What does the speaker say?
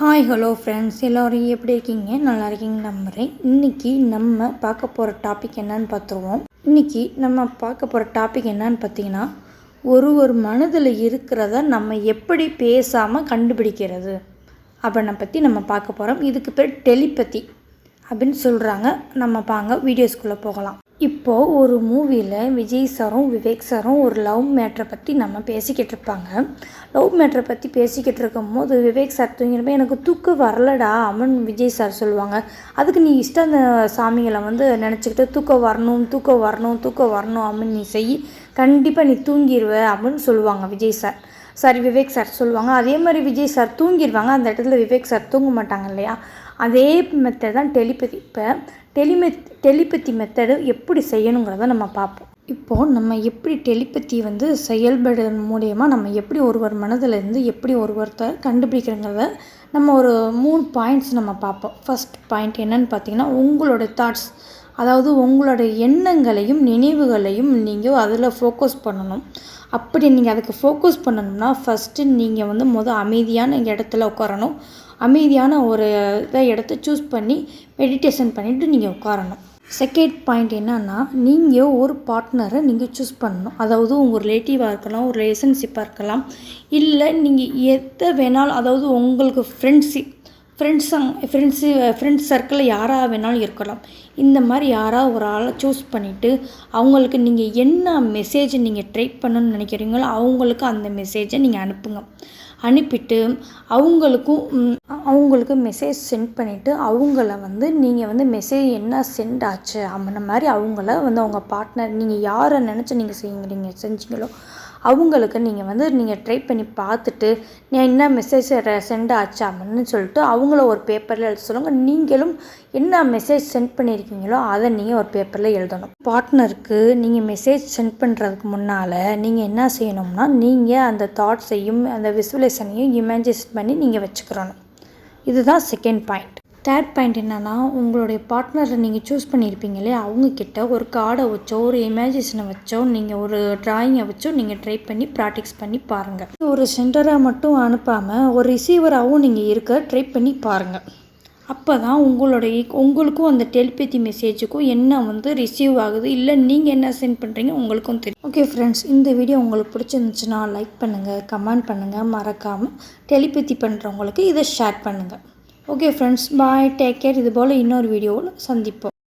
Hi hello friends எல்லோரும் எப்படி இருக்கீங்க? நல்லா இருக்கீங்க நம்புகிறேன் இன்றைக்கி நம்ம பார்க்க போகிற டாபிக் என்னன்னு பார்த்துருவோம். இன்றைக்கி நம்ம பார்க்க போகிற டாபிக் என்னன்னு பார்த்தீங்கன்னா ஒரு ஒரு மனதில் இருக்கிறத நம்ம எப்படி பேசாமல் கண்டுபிடிக்கிறது? அப்படின்ன பற்றி நம்ம பார்க்க போகிறோம் இதுக்கு பேர் டெலிபதி அப்படின்னு சொல்கிறாங்க நம்ம பாங்க வீடியோஸ்குள்ளே போகலாம். இப்போது ஒரு மூவியில் விஜய் சாரும் விவேக் சாரும் ஒரு லவ் மேட்ரை பற்றி நம்ம பேசிக்கிட்டு இருப்பாங்க. லவ் மேட்ரை பற்றி பேசிக்கிட்டு இருக்கும் போது விவேக் சார் தூங்கினப்ப எனக்கு தூக்கம் வரலடா அம்மன் விஜய் சார் சொல்லுவாங்க. அதுக்கு நீ இஷ்டம் அந்த சாமிகளை வந்து நினச்சிக்கிட்டு தூக்கம் வரணும் தூக்கம் வரணும் தூக்கம் வரணும் அப்படின்னு நீ செய். கண்டிப்பாக நீ தூங்கிடுவ அப்படின்னு சொல்லுவாங்க Vijay sir. Sorry Vivek sir சொல்லுவாங்க. அதே மாதிரி விஜய் சார் தூங்கிடுவாங்க அந்த இடத்துல விவேக் சார் தூங்க மாட்டாங்க இல்லையா? அதே மெத்தட் தான் டெலிபதி இப்போ டெலிமெத் டெலிபதி மெத்தடு எப்படி செய்யணுங்கிறத நம்ம பார்ப்போம். இப்போது நம்ம எப்படி டெலிபதி வந்து செயல்படுறது மூலியமாக நம்ம எப்படி ஒருவர் மனதில் இருந்து எப்படி ஒருவர்த்த கண்டுபிடிக்கிறங்கிறத நம்ம ஒரு மூணு பாயிண்ட்ஸ் நம்ம பார்ப்போம். ஃபஸ்ட் பாயிண்ட் என்னன்னு பார்த்தீங்கன்னா உங்களோட தாட்ஸ் அதாவது உங்களுடைய எண்ணங்களையும் நினைவுகளையும் நீங்கள் அதில் ஃபோக்கஸ் பண்ணணும். அப்படி நீங்கள் அதுக்கு ஃபோக்கஸ் பண்ணணும்னா ஃபஸ்ட்டு நீங்கள் வந்து மொதல் அமைதியான இடத்துல உட்காரணும். அமைதியான ஒரு இதை இடத்த சூஸ் பண்ணி மெடிடேஷன் பண்ணிவிட்டு நீங்கள் உட்காரணும். செகண்ட் பாயிண்ட் என்னன்னா நீங்கள் ஒரு பார்ட்னரை நீங்கள் சூஸ் பண்ணணும். அதாவது உங்கள் ரிலேட்டிவாக இருக்கலாம் ஒரு ரிலேஷன்ஷிப்பாக இருக்கலாம் இல்லை நீங்கள் எதை வேணாலும் அதாவது உங்களுக்கு ஃப்ரெண்ட்ஷிப் ஃப்ரெண்ட்ஸங் ஃப்ரெண்ட்ஸு ஃப்ரெண்ட்ஸ் சர்க்கிளில் யாராக வேணாலும் இருக்கலாம். இந்த மாதிரி யாராவது ஒரு ஆளை சூஸ் பண்ணிவிட்டு அவங்களுக்கு நீங்கள் என்ன மெசேஜை நீங்கள் ட்ரை பண்ணணும்னு நினைக்கிறீங்களோ அவங்களுக்கு அந்த மெசேஜை நீங்கள் அனுப்புங்க. அனுப்பிட்டு அவங்களுக்கும் அவங்களுக்கு மெசேஜ் சென்ட் பண்ணிவிட்டு அவங்கள வந்து நீங்கள் வந்து மெசேஜ் என்ன சென்ட் ஆச்சு அந்த மாதிரி அவங்கள வந்து அவங்க பார்ட்னர் நீங்கள் யாரை நினச்சி நீங்கள் செய்யுங்க செஞ்சீங்களோ அவங்களுக்கு நீங்கள் வந்து நீங்கள் ட்ரை பண்ணி பார்த்துட்டு என்ன மெசேஜ் சென்ட் ஆச்சாமன்னு சொல்லிட்டு அவங்கள ஒரு பேப்பரில் எழுத சொல்லுங்கள் நீங்களும் என்ன மெசேஜ் சென்ட் பண்ணியிருக்கீங்களோ அதை நீங்கள் ஒரு பேப்பரில் எழுதணும். பார்ட்னருக்கு நீங்கள் மெசேஜ் சென்ட் பண்ணுறதுக்கு முன்னால் நீங்கள் என்ன செய்யணும்னா நீங்கள் அந்த தாட்ஸையும் அந்த விசுவலைசனையும் இமேஜின் பண்ணி நீங்கள் வச்சுக்கிறணும். இதுதான் செகண்ட் பாயிண்ட் தேர்ட் பாயிண்ட் என்னென்னா உங்களுடைய பார்ட்னரை நீங்கள் சூஸ் பண்ணியிருப்பீங்க இல்லையா? அவங்கக்கிட்ட ஒரு கார்டை வச்சோ ஒரு இமேஜினேஷனை வச்சோ நீங்கள் ஒரு ட்ராயிங்கை வச்சோ நீங்கள் ட்ரை பண்ணி ப்ராக்டிஸ் பண்ணி பாருங்கள் ஒரு சென்டராக மட்டும் அனுப்பாமல் ஒரு ரிசீவராகவும் நீங்கள் இருக்க ட்ரை பண்ணி பாருங்கள் அப்போ தான் உங்களுடைய உங்களுக்கும் அந்த டெலிபதி மெசேஜுக்கும் என்ன வந்து ரிசீவ் ஆகுது இல்லை நீங்கள் என்ன சென்ட் பண்ணுறீங்க உங்களுக்கும் தெரியும். ஓகே ஃப்ரெண்ட்ஸ் இந்த வீடியோ உங்களுக்கு பிடிச்சிருந்துச்சுன்னா லைக் பண்ணுங்கள் கமெண்ட் பண்ணுங்கள் மறக்காமல் டெலிபதி பண்ணுறவங்களுக்கு இதை ஷேர் பண்ணுங்கள் okay friends bye take care இது போல் இன்னொரு வீடியோவில் சந்திப்போம்.